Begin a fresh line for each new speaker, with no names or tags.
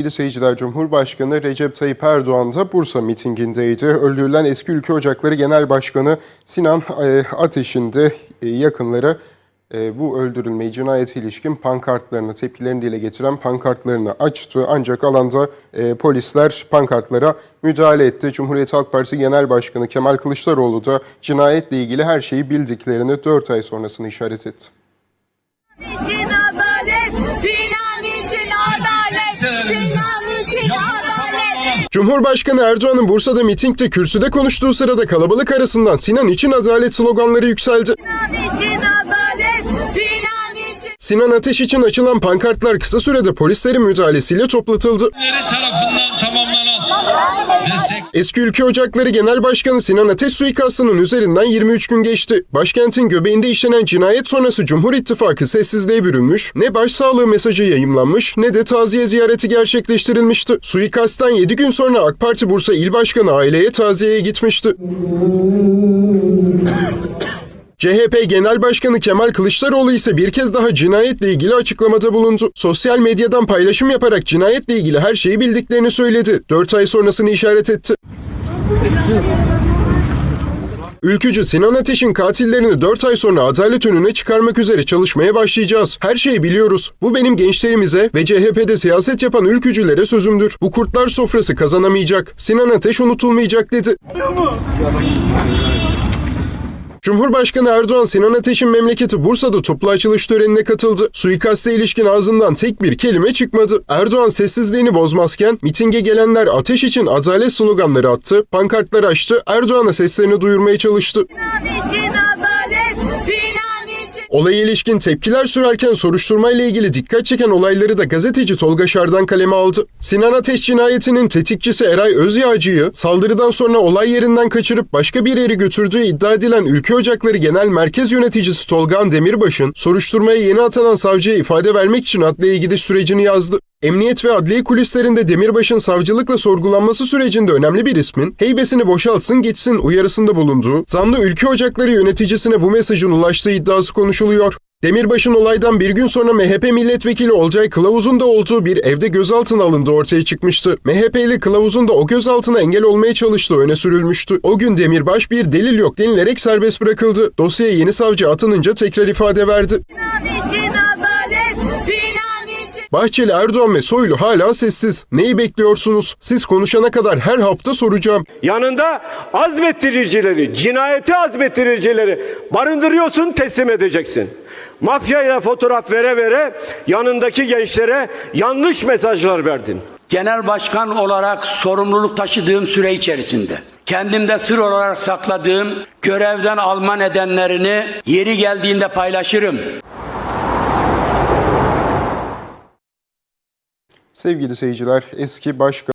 Sevgili seyirciler, Cumhurbaşkanı Recep Tayyip Erdoğan da Bursa mitingindeydi. Öldürülen eski Ülke Ocakları Genel Başkanı Sinan e, Ateş'in de e, yakınları e, bu öldürülmeyi cinayete ilişkin pankartlarını, tepkilerini dile getiren pankartlarını açtı. Ancak alanda polisler pankartlara müdahale etti. Cumhuriyet Halk Partisi Genel Başkanı Kemal Kılıçdaroğlu da cinayetle ilgili her şeyi bildiklerini 4 ay sonrasını işaret etti.
adalet,
Cumhurbaşkanı Erdoğan'ın Bursa'da mitingde kürsüde konuştuğu sırada kalabalık arasından Sinan için adalet sloganları yükseldi.
Sinan için adalet, Sinan için.
Sinan Ateş için açılan pankartlar kısa sürede polislerin müdahalesiyle toplatıldı.
Tarafından tamamlanan destek
Eski Ülke Ocakları Genel Başkanı Sinan Ateş suikastının üzerinden 23 gün geçti. Başkentin göbeğinde işlenen cinayet sonrası Cumhur İttifakı sessizliğe bürünmüş, ne başsağlığı mesajı yayımlanmış ne de taziye ziyareti gerçekleştirilmişti. Suikasttan 7 gün sonra AK Parti Bursa İl Başkanı aileye taziyeye gitmişti. CHP Genel Başkanı Kemal Kılıçdaroğlu ise bir kez daha cinayetle ilgili açıklamada bulundu. Sosyal medyadan paylaşım yaparak cinayetle ilgili her şeyi bildiklerini söyledi. 4 ay sonrasını işaret etti. Ülkücü Sinan Ateş'in katillerini 4 ay sonra adalet önüne çıkarmak üzere çalışmaya başlayacağız. Her şeyi biliyoruz. Bu benim gençlerimize ve CHP'de siyaset yapan ülkücülere sözümdür. Bu kurtlar sofrası kazanamayacak. Sinan Ateş unutulmayacak dedi. Cumhurbaşkanı Erdoğan Sinan Ateş'in memleketi Bursa'da toplu açılış törenine katıldı. Suikaste ilişkin ağzından tek bir kelime çıkmadı. Erdoğan sessizliğini bozmazken mitinge gelenler ateş için adalet sloganları attı, pankartlar açtı, Erdoğan'a seslerini duyurmaya çalıştı.
Sinan
Olaya ilişkin tepkiler sürerken soruşturmayla ilgili dikkat çeken olayları da gazeteci Tolga Şardan kaleme aldı. Sinan Ateş cinayetinin tetikçisi Eray Özyağcı'yı saldırıdan sonra olay yerinden kaçırıp başka bir yere götürdüğü iddia edilen Ülke Ocakları Genel Merkez Yöneticisi Tolgan Demirbaş'ın soruşturmaya yeni atanan savcıya ifade vermek için adliyeye gidiş sürecini yazdı. Emniyet ve adliye kulislerinde Demirbaş'ın savcılıkla sorgulanması sürecinde önemli bir ismin heybesini boşaltsın geçsin uyarısında bulunduğu, zanlı Ülke Ocakları yöneticisine bu mesajın ulaştığı iddiası konuşuluyor. Demirbaş'ın olaydan bir gün sonra MHP milletvekili Olcay Kılavuz'un da olduğu bir evde gözaltına alındığı ortaya çıkmıştı. MHP'li Kılavuz'un da o gözaltına engel olmaya çalıştığı öne sürülmüştü. O gün Demirbaş bir delil yok denilerek serbest bırakıldı. Dosyaya yeni savcı atanınca tekrar ifade verdi.
Sinan
Bahçeli, Erdoğan ve Soylu hala sessiz. Neyi bekliyorsunuz? Siz konuşana kadar her hafta soracağım.
Yanında azmettiricileri, cinayeti azmettiricileri barındırıyorsun, teslim edeceksin. Mafyayla fotoğraf vere vere yanındaki gençlere yanlış mesajlar verdin.
Genel başkan olarak sorumluluk taşıdığım süre içerisinde kendimde sır olarak sakladığım görevden alma nedenlerini yeri geldiğinde paylaşırım.
Sevgili seyirciler, eski başkan